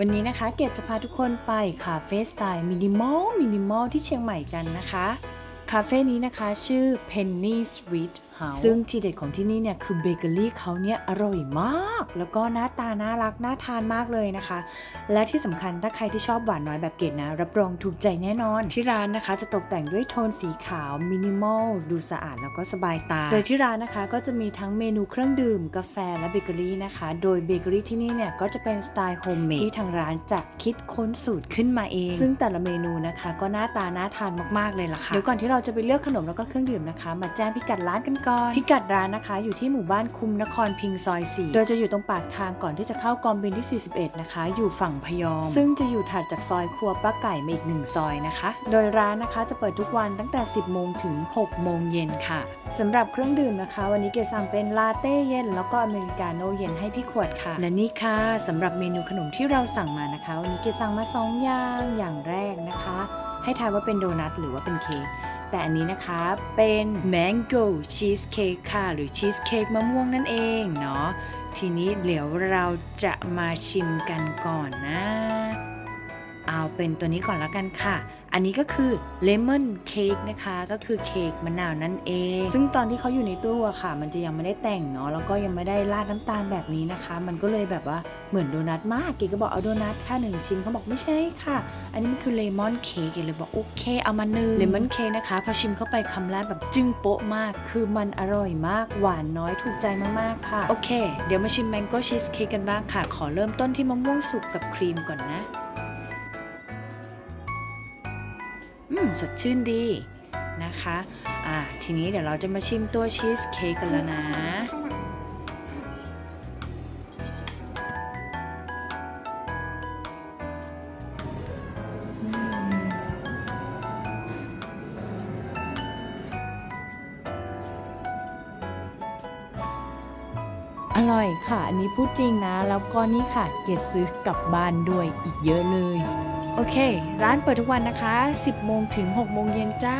วันนี้นะคะเกดจะพาทุกคนไปคาเฟ่สไตล์มินิมอลมินิมอลที่เชียงใหม่กันนะคะ คาเฟ่นี้นะคะชื่อ Penny Sweet House ซึ่งทีเด็ดของที่นี่เนี่ยคือเบเกอรี่เขาเนี่ยอร่อยมาก แล้วก็หน้าตาน่ารักน่าทานมากเลยนะคะ และที่สำคัญถ้าใครที่ชอบหวานน้อยแบบเกดนะ รับรองถูกใจแน่นอน ที่ร้านนะคะจะตกแต่งด้วยโทนสีขาวมินิมอลดูสะอาดแล้วก็สบายตา โดยที่ร้านนะคะก็จะมีทั้งเมนูเครื่องดื่ม กาแฟและเบเกอรี่นะคะ โดยเบเกอรี่ที่นี่เนี่ยก็จะเป็นสไตล์โฮมเมดที่ทางร้านจะคิดค้นสูตรขึ้นมาเอง ซึ่งแต่ละเมนูนะคะ ก็หน้าตาน่าทานมากๆเลยล่ะค่ะเดี๋ยวก่อนที่เราจะไปเลือกขนมแล้วก็เครื่องดื่มนะคะ มาแจ้งพิกัดร้านกันก่อนพิกัดร้านนะคะ อยู่ที่หมู่บ้านคุมนครพิงซอย4โดยจะอยู่ตรงปากทางก่อนที่จะเข้ากองบินที่ 41 นะคะ อยู่ฝั่งพยอม ซึ่งจะอยู่ถัดจากซอยครัวป้าไก่มาอีกหนึ่งซอยนะคะ โดยร้านนะคะจะเปิดทุกวันตั้งแต่ 10 โมงถึง 6 โมงเย็นค่ะสำหรับเครื่องดื่มนะคะ วันนี้เกดสั่งเป็นลาเต้เย็น แล้วก็อเมริกาโน่เย็นให้พี่ขวดค่ะ และนี่ค่ะสำหรับเมนูขนมที่เราสั่งมานะคะ วันนี้เกดสั่งมาสองอย่างอย่างแรกนะคะ ให้ทายว่าเป็นโดนัทหรือว่าเป็นเค้ก แต่อันนี้นะคะเป็น mango cheesecake ค่ะ หรือ cheesecake มะม่วงนั่นเองเนาะทีนี้เดี๋ยวเราจะมาชิมกันก่อนนะ เอาเป็นตัวนี้ก่อนแล้วกันค่ะ อันนี้ก็คือ lemon cake นะคะ ก็คือเค้กมะนาวนั่นเอง ซึ่งตอนที่เขาอยู่ในตู้อะค่ะ มันจะยังไม่ได้แต่งเนาะ แล้วก็ยังไม่ได้ราดน้ำตาลแบบนี้นะคะ มันก็เลยแบบว่าเหมือนโดนัทมาก เก๋ก็บอกเอาโดนัทค่ะหนึ่งชิ้นเขาบอกไม่ใช่ค่ะ อันนี้มันคือเลมอนเค้ก เก๋เลยบอกโอเคเอามาหนึ่งเลมอนเค้กนะคะ พอชิมเข้าไปคำแรกแบบจึ้งโป๊ะมาก คือมันอร่อยมาก หวานน้อยถูกใจมากๆค่ะ โอเค เดี๋ยวมาชิมแมงโก้ชีสเค้กกันบ้างค่ะ ขอเริ่มต้นที่มะม่วงสุกกับครีมก่อนนะ อืมสดชื่นดีนะคะอ่าทีนี้เดี๋ยวเราจะมาชิมตัวชีสเค้กกันแล้วนะ อร่อยค่ะ อันนี้พูดจริงนะ แล้วก็นี่ค่ะ เกดซื้อกลับบ้านด้วยอีกเยอะเลย โอเค ร้านเปิดทุกวันนะคะ 10 โมงถึง 6 โมงเย็นจ้า